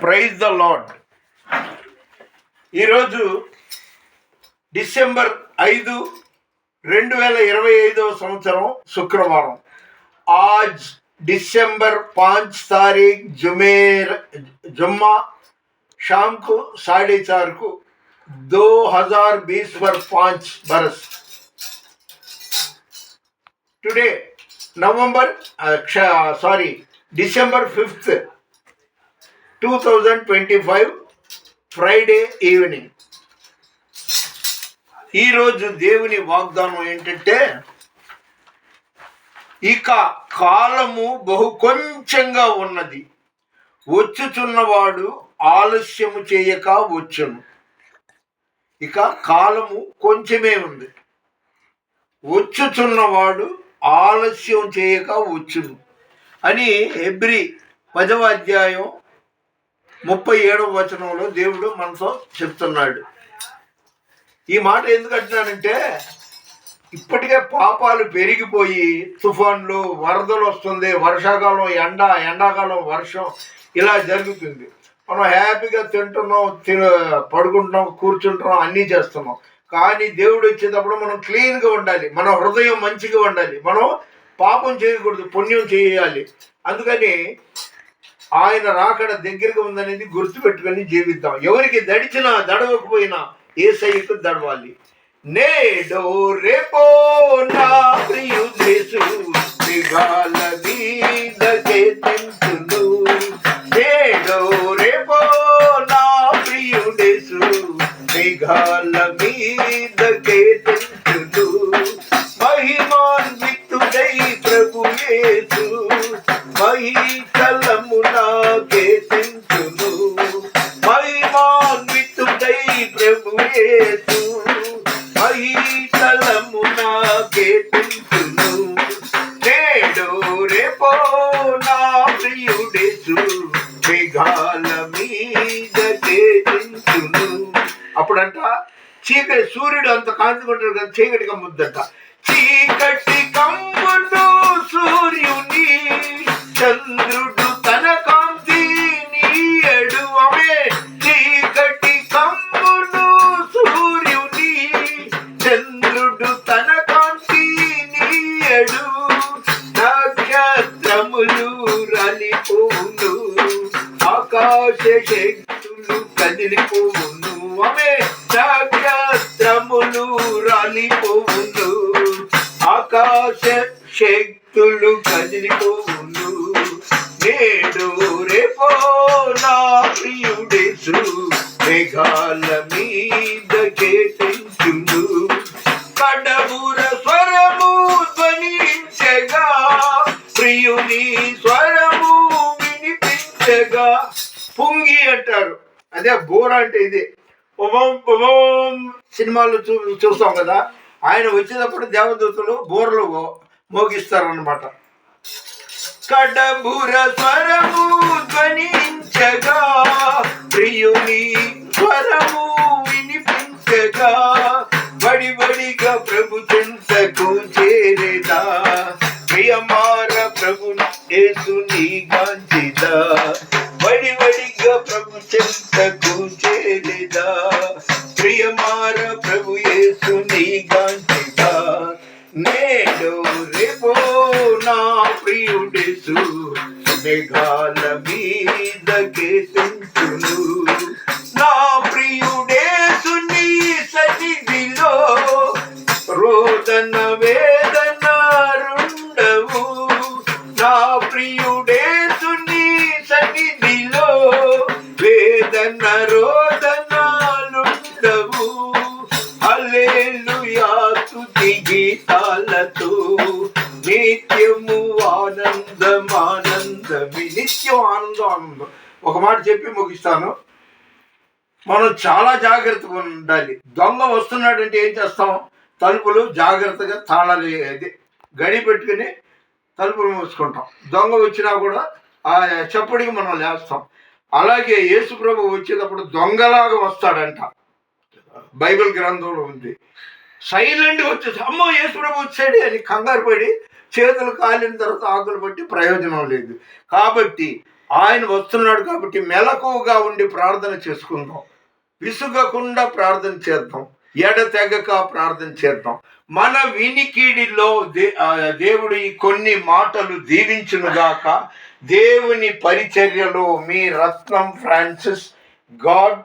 Praise the lord ఈరోజు December ఐదు రెండు వేల ఇరవై ఐదవ సంవత్సరం శుక్రవారం आज दिसंबर पाँच तारीख जुमेर जुम्मा शाम को साढ़े चार को दो हजार बीस पर पाँच बरस today November sorry December fifth 2025 Friday evening ఈరోజు దేవుని వాగ్దానం ఏంటంటే ఇక కాలము బహు కొంచెంగా ఉన్నది. వచ్చుచున్నవాడు ఆలస్యము చేయక వచ్చును. ఇక కాలము కొంచెమే ఉంది. వచ్చుచున్నవాడు ఆలస్యం చేయక వచ్చును. అని ఎబ్రి పదవ అధ్యాయం ముప్పై ఏడవ వచనంలో దేవుడు మనతో చెప్తున్నాడు. ఈ మాట ఎందుకు అంటున్నానంటే ఇప్పటికే పాపాలు పెరిగిపోయి తుఫాన్లు వరదలు వస్తుంది వర్షాకాలం ఎండ ఎండాకాలం వర్షం ఇలా జరుగుతుంది. మనం హ్యాపీగా తింటున్నాం తిన పడుకుంటున్నాం కూర్చుంటున్నాం అన్నీ చేస్తున్నాం. కానీ దేవుడు వచ్చేటప్పుడు మనం క్లీన్గా ఉండాలి మన హృదయం మంచిగా ఉండాలి. మనం పాపం చేయకూడదు పుణ్యం చేయాలి. అందుకని ఆయన రాకడ దగ్గరగా ఉందనేది గుర్తుపెట్టుకొని జీవిద్దాం. ఎవరికి దడిచినా దడవకపోయినా ఏ సైకు దడవాలి. నేడో రేపో నా ప్రియుదేశు దిగాల మీదకే తెంచును నేడో రేపో నా ప్రియుడేసు దిగాల మీదకే మహితలమునాకే నేడు రేపో నా ప్రియుడేసు మేఘాల మీద తెంచును అప్పుడంట చీకటి సూర్యుడు అంత కాంతికుంటాడు కదా చీకటి కమ్ముద్దంట. చీకటి కమ్మును సూర్యుని కదిలిపోవును అమే నక్షత్రములు రాలిపోవును ఆకాశ శక్తులు కదిలిపోవును నేడు రేపో నా ప్రియుడేసు. మేఘాల మీద తెంచును కడబుర స్వరము ధ్వనించగా ప్రియుని స్వరము వినిపించగా పొంగి అంటారు. అదే బోర అంటే ఇది. ఓం ఓం చూ చూస్తాం కదా ఆయన వచ్చేటప్పుడు దేవదూతలు బోర్లు మోగిస్తారనమాట కడబుర స్వరము ధ్వనించగా ప్రియుని స్వరము వినిపించగా బడి బడిగా ప్రభు చెంతకు లేదా ప్రియమార ప్రభు యేసు నీ గాంచిదా నేడు రేపో నా ప్రియుడేసు మేఘాల మీదకే తెంచును. నా ప్రియుడేసు నీ సన్నిధిలో రోదన వేదన నిత్యం ఆనందం ఆనందం. ఒక మాట చెప్పి ముగిస్తాను. మనం చాలా జాగ్రత్తగా ఉండాలి. దొంగ వస్తున్నాడంటే ఏం చేస్తాం? తలుపులు జాగ్రత్తగా తాళాలు అది గడి పెట్టుకుని తలుపులు మూసుకుంటాం. దొంగ వచ్చినా కూడా ఆ చప్పుడికి మనం లేస్తాం. అలాగే యేసు ప్రభు వచ్చేటప్పుడు దొంగలాగా వస్తాడంట. బైబిల్ గ్రంథంలో ఉంది. సైలెంట్గా వచ్చేసి అమ్మో యేసు ప్రభు వచ్చాడు అని కంగారు పడి చేతులు కాలిన తర్వాత ఆకులు పట్టి ప్రయోజనం లేదు. కాబట్టి ఆయన వస్తున్నాడు కాబట్టి మెలకువగా ఉండి ప్రార్థన చేసుకుందాం. విసుగకుండా ప్రార్థన చేద్దాం. ఎడతెగక ప్రార్థన చేద్దాం. మన వినికిడిలో దే ఆ, దేవుడు ఈ కొన్ని మాటలు దీవించునుగాక దేవుని పరిచర్యలో మీ రత్నం ఫ్రాన్సిస్ గాడ్